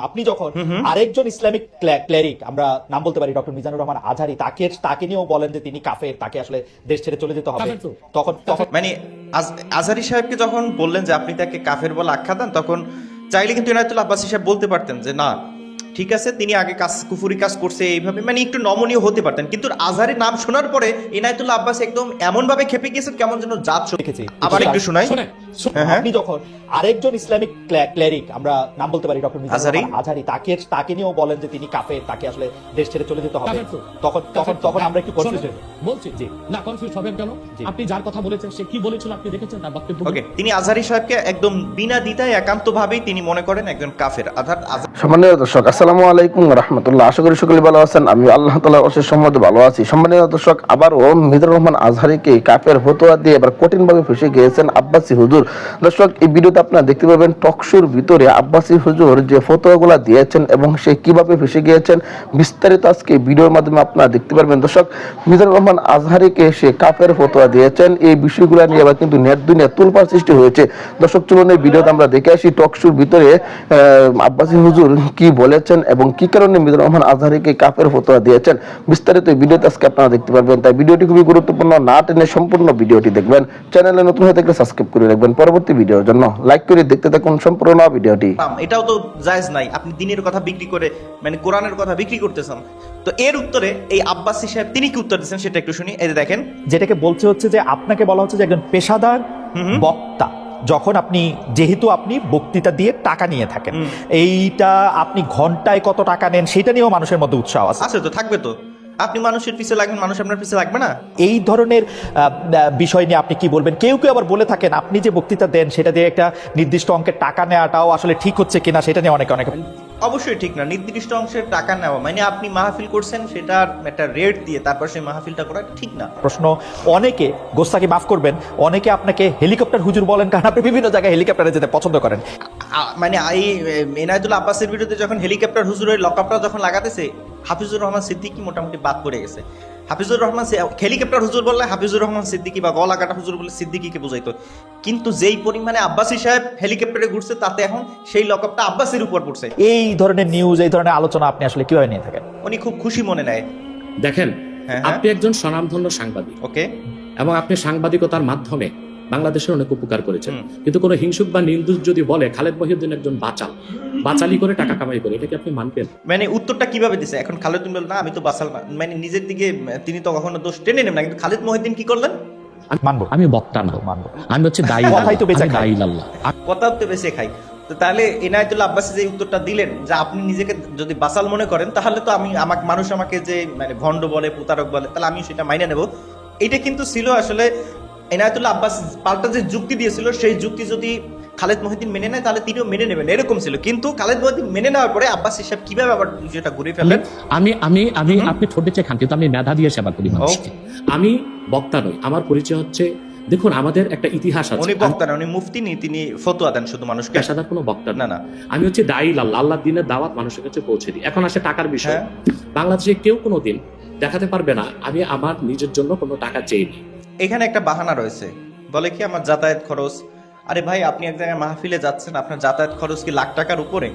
আপনি যখন আরেকজন ইসলামিক ক্লা- ক্লেরিক আমরা নাম বলতে পারি ডক্টর মিজানুর রহমান আজহারি তাকে তাকে নিয়েও বলেন যে তিনি কাফের তাকে আসলে দেশ ছেড়ে চলে যেতে হবে। তখন তখন মানে আজ- আজহারি সাহেবকে যখন বললেন যে আপনি তাকে কাফের বলে আখ্যা দেন তখন চাইলে কিন্তু ইনায়তুল্লাহ আব্বাসী সাহেব বলতে পারতেন যে না ঠিক আছে তিনি আগে কাজ কুফুরি কাজ করছে এইভাবে। মানে একটু নমনীয় হতে পারতেন। কিন্তু আজহারের নাম শোনার পরে ইনায়তুল্লাহ আব্বাস একদম এমন ভাবে খেপে গিয়েছেন কেমন যেন জাত দেখেছি। আবার একটু শোনাই। হ্যাঁ, হ্যাঁ। আপনি যখন আরেকজন ইসলামিক ক্লেরিক আমরা নাম বলতে পারি ডক্টর? রহমান আজহারি তাকে তাকে নিয়েও বলেন যে তিনি কাফের তাকে আসলে দেশ ছেড়ে চলে যেতে হবে। তখন তখন তখন আমরা একটু কনফিউজ বলছি জি। না কনফিউজ হবেন কেন? আপনি যার কথা বলেছেন সে কি বলেছিল আপনি দেখেছেন তার বক্তব্য? ওকে তিনি আজহারি সাহেবকে একদম বিনা দ্বিধায় একান্তভাবেই তিনি মনে করেন একজন কাফের। অর্থাৎ সম্মানীয় দর্শক আসসালামু আলাইকুম রহমতুল্লাহ। আশা করি সকলে ভালো আছেন। আমি আল্লাহ তালা অশেষ সম্মত ভালো আছি। সম্মানীয় দর্শক আবারও মিদুর রহমান আজহারিকে কাপের ফতোয়া দিয়ে এবার কঠিনভাবে ফেসে গিয়েছেন আব্বাসী হুজুর। দর্শক, এই ভিডিওতে আপনারা দেখতে পাবেন টকশোর ভিতরে আব্বাসী হুজুর যে ফতোয়াগুলো দিয়েছেন এবং সে কীভাবে ফেসে গিয়েছেন, বিস্তারিত আজকে ভিডিওর মাধ্যমে আপনারা দেখতে পারবেন। দর্শক মিদুর রহমান আজহারিকে সে কাপের ফতোয়া দিয়েছেন। এই বিষয়গুলো নিয়ে এবার কিন্তু নেট দুনিয়া তুলপার সৃষ্টি হয়েছে। দর্শক, চলুন এই ভিডিওতে আমরা দেখে আসি টকশোর ভিতরে আব্বাসী হুজুর কি বলেছেন এবং কি কারণে মিদুর রহমান আজহারিকে কাপের ফতোয়া দিয়েছেন, বিস্তারিত এই ভিডিওতে আজকে আপনারা দেখতে পারবেন। তাই ভিডিওটি খুবই গুরুত্বপূর্ণ, না টেনে সম্পূর্ণ ভিডিওটি দেখবেন। চ্যানেলে নতুন হয়ে থাকলে সাবস্ক্রাইব করে রাখবেন। পরবর্তী ভিডিওর জন্য। লাইক করে দেখতে থাকুন সম্পূর্ণ ভিডিওটি। এটাও তো জায়েজ নাই। আপনি দিনের কথা বিক্রি করে মানে কোরআনের কথা বিক্রি করতেছেন। তো এর উত্তরে এই আব্বাসী সাহেব তিনি কি উত্তর দিচ্ছেন সেটা একটু শুনি। এই যে দেখেন। যেটাকে বলছে হচ্ছে যে আপনাকে বলা হচ্ছে যে একজন পেশাদার বক্তা। যখন আপনি যেহেতু আপনি বক্তৃতা দিয়ে টাকা নিয়ে থাকেন এইটা আপনি ঘন্টায় কত টাকা নেন সেটা নিয়েও মানুষের মধ্যে উৎসাহ আছে। আছে তো থাকবে তো। আপনি মানুষের পিছে লাগবেন মানুষ আপনার পিছে লাগবে না এই ধরনের বিষয় নিয়ে আপনি কি বলবেন কেউ কেউ আবার বলে থাকেন আপনি যে বক্তৃতা দেন সেটা দিয়ে একটা নির্দিষ্ট অঙ্কের টাকা নেওয়াটাও আসলে ঠিক হচ্ছে কিনা সেটা নিয়ে অনেক অনেক অবশ্যই ঠিক না নির্দিষ্ট অংশের টাকা নেওয়া মানে আপনি মাহফিল করছেন সেটার একটা রেট দিয়ে তারপর সেই মাহফিলটা করা ঠিক না প্রশ্ন অনেকে গোস্তাকে মাফ করবেন অনেকে আপনাকে হেলিকপ্টার হুজুর বলেন কারণ আপনি বিভিন্ন জায়গায় হেলিকপ্টারে যেতে পছন্দ করেন মানে এই এনায়তুল আব্বাসের বিরুদ্ধে যখন হেলিকপ্টার হুজুরের লকআপটা যখন লাগাতেছে হাফিজুর রহমান সিদ্দিকি মোটামুটি বাদ পড়ে গেছে। হাফিজুর রহমান হেলিকপ্টার হুজুর বললে হাফিজুর রহমান সিদ্দিকি বা গলা কাটা হুজুর বলে সিদ্দিকিকে বোঝাইতো। কিন্তু যেই পরিমাণে আব্বাসী সাহেব হেলিকপ্টারে ঘুরছে তাতে এখন সেই লকআপটা আব্বাসীর উপর পড়ছে। এই ধরনের নিউজ এই ধরনের আলোচনা আপনি আসলে কীভাবে নিয়ে থাকেন? উনি খুব খুশি মনে নেয়। দেখেন হ্যাঁ, হ্যাঁ। আপনি একজন স্বনামধন্য সাংবাদিক। ওকে। এবং আপনি সাংবাদিকতার মাধ্যমে বাংলাদেশের অনেক উপকার করেছেন। কিন্তু কোনো হিংসুক বা নিন্দুক যদি বলে খালেদ মহিউদ্দিন একজন বাচাল বাচালি করে টাকা কামাই করে এটা কি আপনি মানবেন? মানে উত্তরটা কীভাবে দিছে? এখন খালেদ বল না আমি তো বাসাল না। মানে নিজের দিকে তিনি তো কখনো দোষ টেনে নেন না। কিন্তু খালেদ মহিউদ্দিন কি করলেন? মানবো। আমি বক্তা না। মানবো। আমি হচ্ছে দায়ী কথাই তো বেঁচে খাই। কথা তো বেশি খাই। তো তাহলে এনায়তুল্লাহ আব্বাসী যে উত্তরটা দিলেন যে আপনি নিজেকে যদি বাসাল মনে করেন তাহলে তো আমি আমাকে মানুষ আমাকে যে মানে ভণ্ড বলে প্রতারক বলে তাহলে আমি সেটা মাইনে নেব। এটা কিন্তু ছিল আসলে এনায়তুল্লাহ আব্বাস পাল্টা যে যুক্তি দিয়েছিল সেই যুক্তি যদি খালেদ মহিদ্দিন মেনে নেয় তাহলে তিনিও মেনে নেবেন। এরকম ছিল। কিন্তু খালেদ মহিদ্দিন মেনে নেওয়ার পরে আব্বাস হিসাব কীভাবে আবার বিষয়টা ঘুরে ফেলেন আমি আমি আমি আপনি ঠোঁটে চেয়ে খান কিন্তু আমি মেধা দিয়ে সেবা করি আমি বক্তা নই আমার পরিচয় হচ্ছে দেখুন আমাদের একটা ইতিহাস আছে। উনি বক্তা না উনি মুফতি নি তিনি ফতোয়া দেন শুধু মানুষকে। পেশাদার কোনো বক্তা না না। আমি হচ্ছে দায়ী আল্লাহ আল্লাহ দিনের দাওয়াত মানুষের কাছে পৌঁছে দিই। এখন আসে টাকার বিষয়। হ্যাঁ। বাংলাদেশে কেউ কোনো দিন দেখাতে পারবে না আমি আমার নিজের জন্য কোনো টাকা চেইনি এখানে একটা বাহানা রয়েছে। বলে কি আমার যাতায়াত খরচ? আরে ভাই আপনি এক জায়গায় মাহফিলে যাচ্ছেন আপনার যাতায়াত খরচ কি লাখ টাকার উপরে?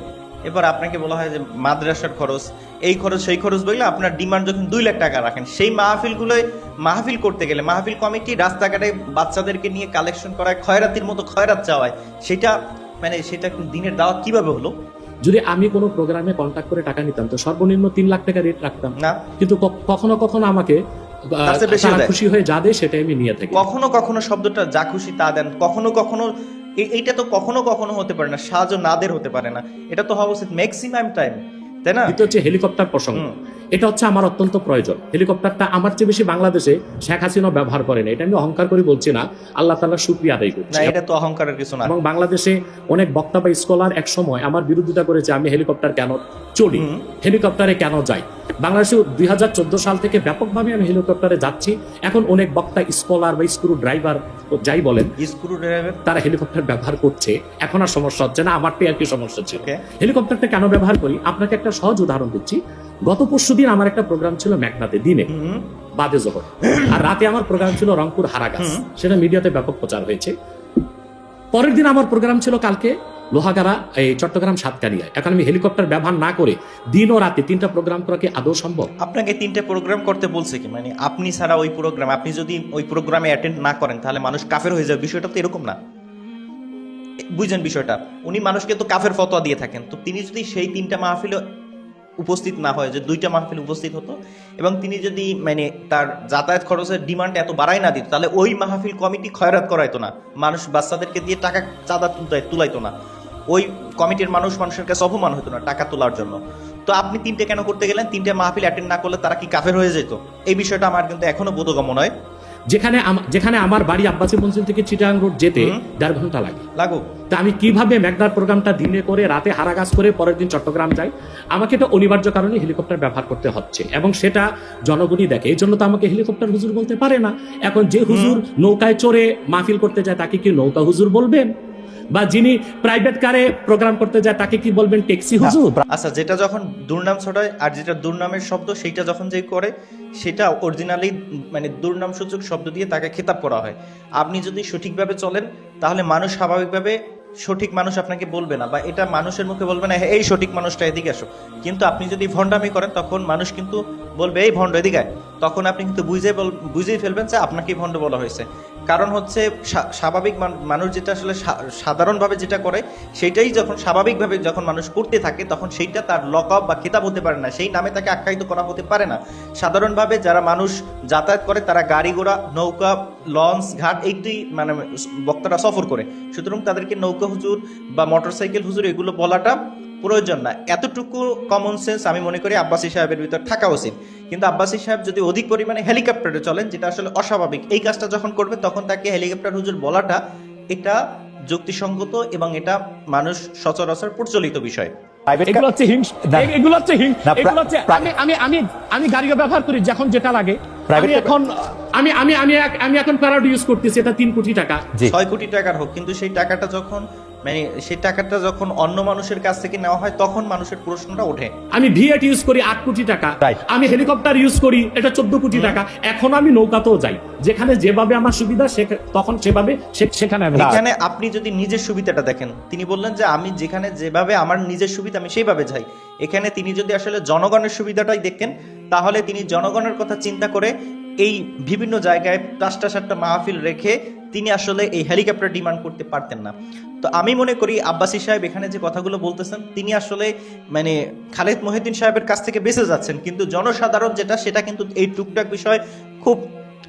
এবার আপনাকে বলা হয় যে মাদ্রাসার খরচ। এই খরচ সেই খরচ বললে আপনার ডিমান্ড যখন দুই লাখ টাকা রাখেন সেই মাহফিলগুলোয় মাহফিল করতে গেলে মাহফিল কমিটি রাস্তাঘাটে বাচ্চাদেরকে নিয়ে কালেকশন করায় খয়রাতির মতো খয়রাত চাওয়ায় সেটা মানে সেটা দিনের দাওয়াত কীভাবে হলো? যদি আমি কোনো প্রোগ্রামে কন্ট্যাক্ট করে টাকা নিতাম তো সর্বনিম্ন তিন লাখ টাকা রেট রাখতাম। না। কিন্তু কখনো কখনো আমাকে খুশি হয়ে যা দেয় সেটাই আমি নিয়ে থাকি। কখনো কখনো শব্দটা যা খুশি তা দেন কখনো কখনো এইটা তো কখনো কখনো হতে পারে না সাহায্য নাদের হতে পারে না। এটা তো হওয়া উচিত ম্যাক্সিমাম টাইম তাই না? এটা হচ্ছে হেলিকপ্টার প্রসঙ্গ। এটা হচ্ছে আমার অত্যন্ত প্রয়োজন। হেলিকপ্টারটা আমার চেয়ে বেশি বাংলাদেশে শেখ হাসিনা ব্যবহার করে না। এটা আমি অহংকার করে বলছি না। আল্লাহ তাআলা শুক্রিয়া আদায় করছি। এটা তো অহংকারের কিছু না। এবং বাংলাদেশে অনেক বক্তা বা স্কলার এক সময় আমার বিরোধিতা করেছে আমি হেলিকপ্টার কেন চলি হেলিকপ্টারে কেন যাই? বাংলাদেশে দুই সাল থেকে ব্যাপকভাবে আমি হেলিকপ্টারে যাচ্ছি। এখন অনেক বক্তা স্কলার বা স্ক্রু ড্রাইভার যাই বলেন স্ক্রু ড্রাইভার তারা হেলিকপ্টার ব্যবহার করছে। এখন আর সমস্যা হচ্ছে না আমারটাই আর কি সমস্যা ছিল. হেলিকপ্টারটা কেন ব্যবহার করি? আপনাকে একটা সহজ উদাহরণ দিচ্ছি। গত পরশু দিন আমার একটা প্রোগ্রাম ছিল মেঘনাতে দিনে বাদে জহর। আর রাতে আমার প্রোগ্রাম ছিল রংপুর হারাগাছ। সেটা মিডিয়াতে ব্যাপক প্রচার হয়েছে। পরের দিন আমার প্রোগ্রাম ছিল কালকে লোহাগাড়া এই চট্টগ্রাম সাতকারিয়া এখন আমি হেলিকপ্টার ব্যবহার না করে দিন ও রাতে তিনটা প্রোগ্রাম করা কি আদৌ সম্ভব? আপনাকে তিনটে প্রোগ্রাম করতে বলছে কি? মানে আপনি ছাড়া ওই প্রোগ্রাম আপনি যদি ওই প্রোগ্রামে অ্যাটেন্ড না করেন তাহলে মানুষ কাফের হয়ে যাবে। বিষয়টা তো এরকম না। বুঝেন বিষয়টা? উনি মানুষকে তো কাফের ফতোয়া দিয়ে থাকেন। তো তিনি যদি সেই তিনটা মাহফিলে উপস্থিত না হয়, যে দুইটা মাহফিল উপস্থিত হতো। এবং তিনি যদি মানে তার যাতায়াত খরচের ডিমান্ড এত বাড়াই না দিত, তাহলে ওই মাহফিল কমিটি খয়রাত করাইতো না। মানুষ বাচ্চাদেরকে দিয়ে টাকা, চাঁদা তুলতে, তুলাইতো না। ওই কমিটির মানুষ মানুষের কাছে অপমান হতো না টাকা তোলার জন্য। তো আপনি তিনটে কেন করতে গেলেন? তিনটে মাহফিল অ্যাটেন্ড না করলে তারা কি কাফের হয়ে যেত? এই বিষয়টা আমার কিন্তু এখনও বোধগম্য নয়। যেখানে আম- যেখানে আমার বাড়ি আব্বাসী মঞ্জিল থেকে চিটাং রোড যেতে দেড় ঘণ্টা লাগে। লাগুক তা আমি কীভাবে ম্যাগনার প্রোগ্রামটা দিনে করে রাতে হারাগাছ করে পরের দিন চট্টগ্রাম যাই? আমাকে এটা অনিবার্য কারণে হেলিকপ্টার ব্যবহার করতে হচ্ছে এবং সেটা জনগণই দেখে। এই জন্য তো আমাকে হেলিকপ্টার হুজুর বলতে পারে না। এখন যে হুজুর নৌকায় চড়ে মাহফিল করতে যায় তাকে কি নৌকা হুজুর বলবেন? বা যিনি প্রাইভেট কারে প্রোগ্রাম করতে যায় তাকে কি বলবেন ট্যাক্সি হুজুর? আচ্ছা যেটা যখন দুর্নাম ছড়ায় আর যেটা দুর্নামের শব্দ সেইটা যখন যে করে সেটা অরিজিনালি মানে দুর্নাম সূচক শব্দ দিয়ে তাকে খেতাব করা হয়। আপনি যদি সঠিকভাবে চলেন তাহলে মানুষ স্বাভাবিকভাবে সঠিক মানুষ আপনাকে বলবে না বা এটা মানুষের মুখে বলবে না "হ্যাঁ, এই সঠিক মানুষটা এদিকে আসো। কিন্তু আপনি যদি ভণ্ডামি করেন তখন মানুষ কিন্তু বলবে, এই ভণ্ড এদিকে তখন আপনি কিন্তু বুঝে বুঝেই ফেলবেন যে আপনাকেই ভণ্ড বলা হয়েছে। কারণ হচ্ছে স্বা- স্বাভাবিক মানুষ যেটা আসলে সাধারণভাবে যেটা করে সেটাই যখন স্বাভাবিকভাবে যখন মানুষ করতে থাকে, তখন সেইটা তার লক আপ বা খেতাব হতে পারে না। সেই নামে তাকে আখ্যায়িত করা হতে পারে না। সাধারণভাবে যারা মানুষ যাতায়াত করে, তারা গাড়ি ঘোড়া, নৌকা, লঞ্চ, ঘাট এইটাই মানে বক্তারা সফর করে। সুতরাং তাদেরকে নৌকা হুজুর বা মোটরসাইকেল হুজুর এগুলো বলাটা প্রয়োজন না। এতটুকু কমন সেন্স আমি মনে করি আব্বাসী সাহেবের ভিতর থাকা উচিত। কিন্তু আব্বাসী সাহেব যদি অধিক পরিমাণে হেলিকপ্টারে চলেন যেটা আসলে অস্বাভাবিক এই কাজটা যখন করবে তখন তাকে হেলিকপ্টার হুজুর বলাটা এটা যুক্তিসঙ্গত এবং এটা মানুষ সচরাচর প্রচলিত বিষয়। প্রাইভেট এগুলো হচ্ছে হিংস এগুলো হচ্ছে হিং- এগুলো হচ্ছে আমি আমি আমি আমি গাড়িও ব্যবহার করি যখন যেটা লাগে। এখন আমি আমি আমি আমি এখন প্যারাড ইউজ করতেছি এটা তিন কোটি টাকা। ছয় কোটি টাকার হোক কিন্তু সেই টাকাটা যখন মানে সেই টাকাটা যখন অন্য মানুষের কাছ থেকে নেওয়া হয় তখন মানুষের প্রশ্নটা ওঠে। আমি ভিএট ইউজ করি আট কোটি টাকা। আমি হেলিকপ্টার ইউজ করি এটা চোদ্দ কোটি টাকা। এখন আমি নৌকাতেও যাই। যেখানে যেভাবে আমার সুবিধা তখন সেভাবে সেখানে আমি এখানে আপনি যদি নিজের সুবিধাটা দেখেন তিনি বললেন যে আমি যেখানে যেভাবে আমার নিজের সুবিধা আমি সেইভাবে যাই। এখানে তিনি যদি আসলে জনগণের সুবিধাটাই দেখতেন তাহলে তিনি জনগণের কথা চিন্তা করে এই বিভিন্ন জায়গায় পাঁচটা, সাতটা মাহফিল রেখে তিনি আসলে এই হেলিকপ্টার ডিমান্ড করতে পারতেন না। তো আমি মনে করি আব্বাসী সাহেব এখানে যে কথাগুলো বলতেছেন, তিনি আসলে মানে খালেদ মহিউদ্দিন সাহেবের কাছ থেকে বেঁচে যাচ্ছেন। কিন্তু জনসাধারণ যেটা, সেটা কিন্তু এই টুকটাক বিষয় খুব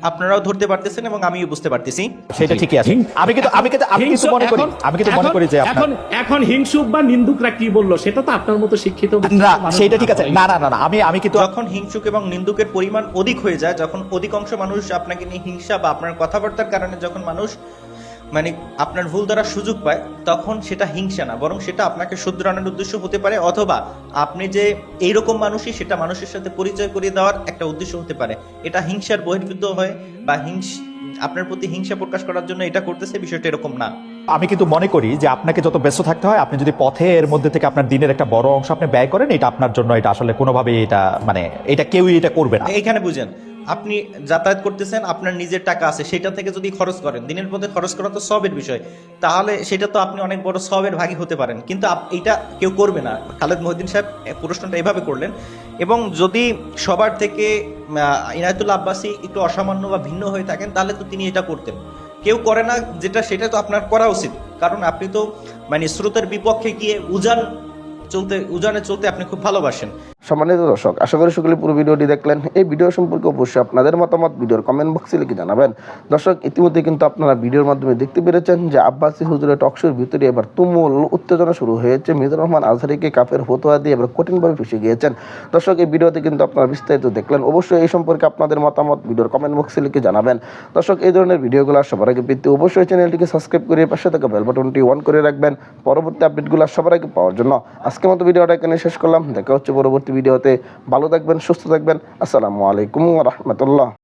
আপনারাও ধরতে পারতেছেন এবং আমিও বুঝতে পারতেছি সেটা ঠিকই আছে। আমি কিন্তু আমি কিন্তু আমি কিন্তু মনে করি এখন- আমি কিন্তু মনে করি যে এখন এখন হিংসুক বা নিন্দুকরা কি বলল সেটা তো আপনার মতো শিক্ষিত না সেটা ঠিক আছে। না না না না আমি আমি কিন্তু যখন হিংসুক এবং নিন্দুকের পরিমাণ অধিক হয়ে যায় যখন অধিকাংশ মানুষ আপনাকে নিয়ে হিংসা বা আপনার কথাবার্তার কারণে যখন মানুষ মানে আপনার ভুল দ্বারা সুযোগ পায় তখন সেটা হিংসা না বরং সেটা আপনাকে শুধরানোর উদ্দেশ্য হতে পারে অথবা আপনি যে এইরকম মানুষই সেটা মানুষের সাথে পরিচয় করিয়ে দেওয়ার একটা উদ্দেশ্য হতে পারে। এটা হিংসার বহির্ভূত হয় বা হিংস আপনার প্রতি হিংসা প্রকাশ করার জন্য এটা করতেছে বিষয়টা এরকম না। আমি কিন্তু মনে করি যে আপনাকে যত ব্যস্ত থাকতে হয় আপনি যদি পথে এর মধ্যে থেকে আপনার দিনের একটা বড় অংশ আপনি ব্যয় করেন এটা আপনার জন্য এটা আসলে কোনোভাবেই এটা মানে এটা কেউই এটা করবে না। এখানে বুঝেন আপনি যাতায়াত করতেছেন আপনার নিজের টাকা আছে সেটা থেকে যদি খরচ করেন দিনের পথে খরচ করা তো সবের বিষয় তাহলে সেটা তো আপনি অনেক বড় সবের ভাগী হতে পারেন। কিন্তু এটা কেউ করবে না। খালেদ মহিউদ্দিন সাহেব প্রশ্নটা এভাবে করলেন এবং যদি সবার থেকে আহ, ইনায়তুল্লাহ আব্বাসী একটু অসামান্য বা ভিন্ন হয়ে থাকেন তাহলে তো তিনি এটা করতেন। কেউ করে না যেটা সেটা তো আপনার করা উচিত। কারণ আপনি তো মানে স্রোতের বিপক্ষে গিয়ে উজান চলতে উজানে চলতে আপনি খুব ভালোবাসেন। সম্মানিত দর্শক, আশা করি সকলে পুরো ভিডিওটি দেখলেন। এই ভিডিও সম্পর্কে অবশ্যই আপনাদের মতামত ভিডিওর কমেন্ট বক্সে লিখে জানাবেন। দর্শক, ইতিমধ্যে কিন্তু আপনারা ভিডিওর মাধ্যমে দেখতে পেরেছেন যে আব্বাসী হুজুরের টকশোর ভিতরে এবার তুমুল উত্তেজনা শুরু হয়েছে। মিজুর রহমান আজহারিকে কাফের ফতোয়া দিয়ে এবার কঠিনভাবে ফেসে গিয়েছেন। দর্শক, এই ভিডিওতে কিন্তু আপনারা বিস্তারিত দেখলেন। অবশ্যই এই সম্পর্কে আপনাদের মতামত ভিডিওর কমেন্ট বক্সে লিখে জানাবেন। দর্শক, এই ধরনের ভিডিওগুলো সবার আগে পেতে অবশ্যই চ্যানেলটিকে সাবস্ক্রাইব করে পাশে থাকা বেল বাটনটি অন করে রাখবেন। পরবর্তী আপডেটগুলো সবার আগে পাওয়ার জন্য। আজকের মতো ভিডিওটা এখানে শেষ করলাম। দেখা হচ্ছে পরবর্তী ভিডিওতে ভালো থাকবেন সুস্থ থাকবেন। আসসালামু আলাইকুম রহমতুল্লাহ।